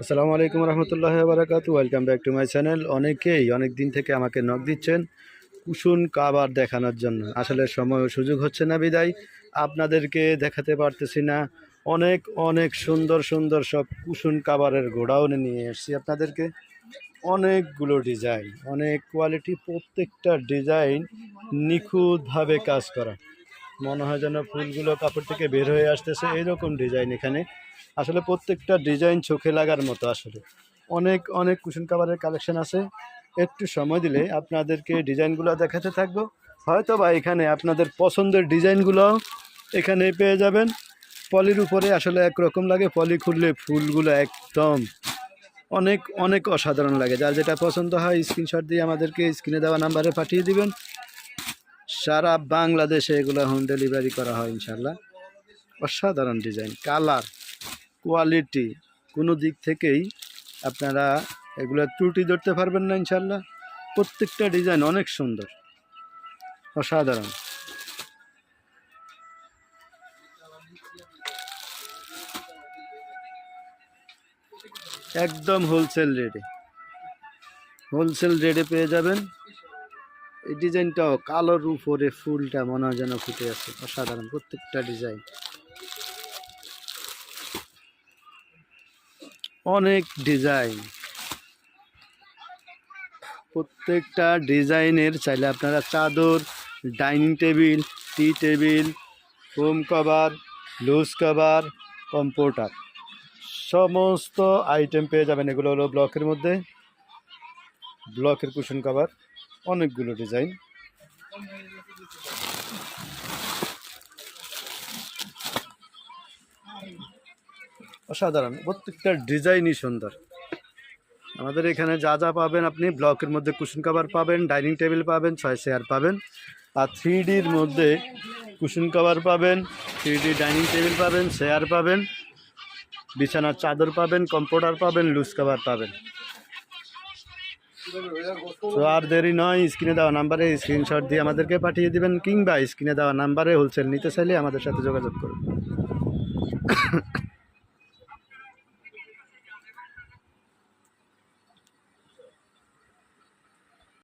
আসসালামু আলাইকুম রহমতুল্লাহ বারাকাতু। Welcome back to my channel অনেকেই অনেক দিন থেকে আমাকে নক দিচ্ছেন কুসুন কাবার দেখানোর জন্য। আসলে সময় সুযোগ হচ্ছে না বিদায়। আপনাদেরকে দেখাতে পারতেছি না। অনেক অনেক সুন্দর সুন্দর সব কুসুন কাবারের গোডাউনে নিয়ে এসেছি আপনাদেরকে। অনেকগুলো ডিজাইন অনেক কোয়ালিটি প্রত্যেকটা ডিজাইন নিখুঁতভাবে কাজ করা। মনে হয় যেন ফুলগুলো কাপড় থেকে বের হয়ে আসতেছে, এইরকম ডিজাইন এখানে। আসলে প্রত্যেকটা ডিজাইন চোখে লাগার মতো আসলে। অনেক অনেক কুশন কাভারের কালেকশন আছে। একটু সময় দিলে আপনাদেরকে ডিজাইনগুলো দেখাতে থাকব। হয়তো বা এখানে আপনাদের পছন্দের ডিজাইনগুলো এখানে পেয়ে যাবেন। পলির উপরে আসলে একরকম লাগে, পলি খুললে ফুলগুলো একদম অনেক অনেক অসাধারণ লাগে। যার যেটা পছন্দ হয় স্ক্রিনশট দিয়ে আমাদেরকে স্ক্রিনে দেওয়া নাম্বারে পাঠিয়ে দিবেন। সারা বাংলাদেশে এগুলো হোম ডেলিভারি করা হয় ইনশাল্লাহ অসাধারণ ডিজাইন কালার কোয়ালিটি কোনো দিক থেকেই আপনারা এগুলো ত্রুটি ধরতে পারবেন না ইনশাল্লাহ প্রত্যেকটা ডিজাইন অনেক সুন্দর, অসাধারণ। একদম হোলসেল রেটে হোলসেল রেটে পেয়ে যাবেন। এই ডিজাইনটাও কালোর উপরে ফুলটা মনে হয় যেন ফুটে আছে, অসাধারণ প্রত্যেকটা ডিজাইন। অনেক ডিজাইন। প্রত্যেকটা ডিজাইনের চাইলে আপনারা চাদর, dining table, tea table home cover, loose cover computer সমস্ত আইটেম পেয়ে যাবেন। এগুলো হলো ব্লকের মধ্যে, ব্লকের কুশন কভার। অনেকগুলো ডিজাইন। অসাধারণ, প্রত্যেকটা ডিজাইনই সুন্দর। আমাদের এখানে যা যা পাবেন আপনি, ব্লকের মধ্যে কুশন কাভার পাবেন, ডাইনিং টেবিল পাবেন, ছয় চেয়ার পাবেন, আর থ্রি ডির মধ্যে কুশন কাভার পাবেন থ্রি ডি ডাইনিং টেবিল পাবেন, চেয়ার পাবেন, বিছানার চাদর পাবেন কম্পিউটার পাবেন, লুজ কাভার পাবেন। তো আর দেরি নয়, স্ক্রিনে দেওয়া নাম্বারে স্ক্রিনশট দিয়ে আমাদেরকে পাঠিয়ে দিবেন, কিংবা স্ক্রিনে দেওয়া নাম্বারে হোলসেল নিতে চাইলে আমাদের সাথে যোগাযোগ করুন।